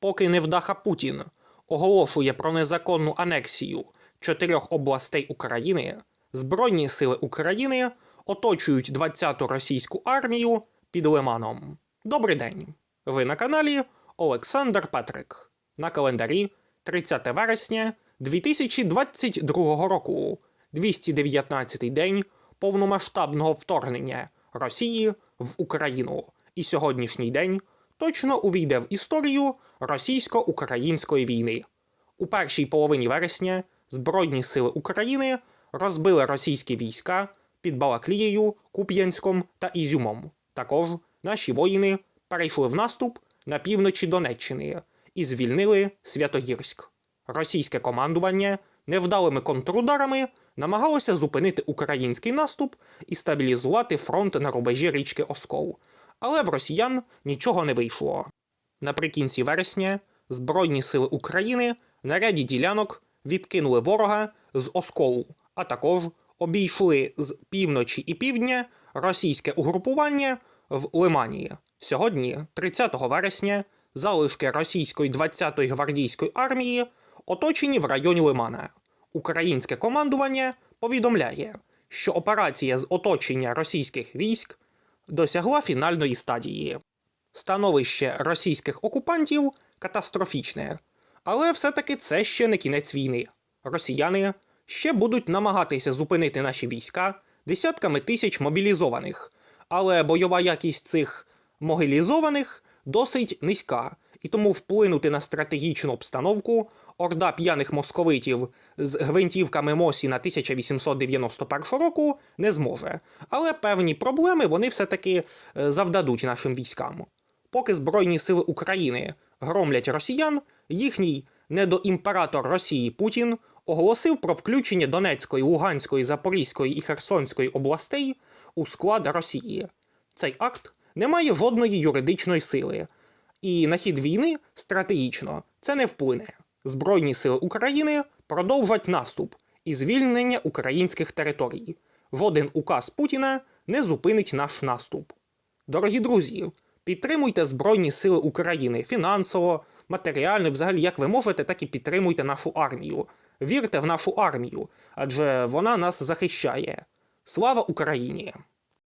Поки невдаха Путін оголошує про незаконну анексію чотирьох областей України, Збройні сили України оточують 20-ту російську армію під Лиманом. Добрий день! Ви на каналі Олександр Петрик. На календарі 30 вересня 2022 року, 219-й день повномасштабного вторгнення Росії в Україну. І сьогоднішній день точно увійде в історію російсько-української війни. У першій половині вересня Збройні сили України розбили російські війська під Балаклією, Куп'янськом та Ізюмом. Також наші воїни перейшли в наступ на півночі Донеччини і звільнили Святогірськ. Російське командування невдалими контрударами намагалося зупинити український наступ і стабілізувати фронт на рубежі річки Оскол. Але в росіян нічого не вийшло. Наприкінці вересня Збройні сили України на ряді ділянок відкинули ворога з Осколу, а також обійшли з півночі і півдня російське угрупування в Лимані. Сьогодні, 30 вересня, залишки російської 20-ї гвардійської армії оточені в районі Лимана. Українське командування повідомляє, що операція з оточення російських військ досягла фінальної стадії. Становище російських окупантів катастрофічне, але все-таки це ще не кінець війни. Росіяни ще будуть намагатися зупинити наші війська десятками тисяч мобілізованих, але бойова якість цих могилізованих досить низька, і тому вплинути на стратегічну обстановку орда п'яних московитів з гвинтівками Мосіна 1891 року не зможе. Але певні проблеми вони все-таки е, завдадуть нашим військам. Поки Збройні сили України громлять росіян, їхній недоімператор Росії Путін оголосив про включення Донецької, Луганської, Запорізької і Херсонської областей у склад Росії. Цей акт не має жодної юридичної сили, і на хід війни стратегічно це не вплине. Збройні сили України продовжать наступ і звільнення українських територій. Жоден указ Путіна не зупинить наш наступ. Дорогі друзі, підтримуйте Збройні Сили України фінансово, матеріально, взагалі, як ви можете, так і підтримуйте нашу армію. Вірте в нашу армію, адже вона нас захищає. Слава Україні!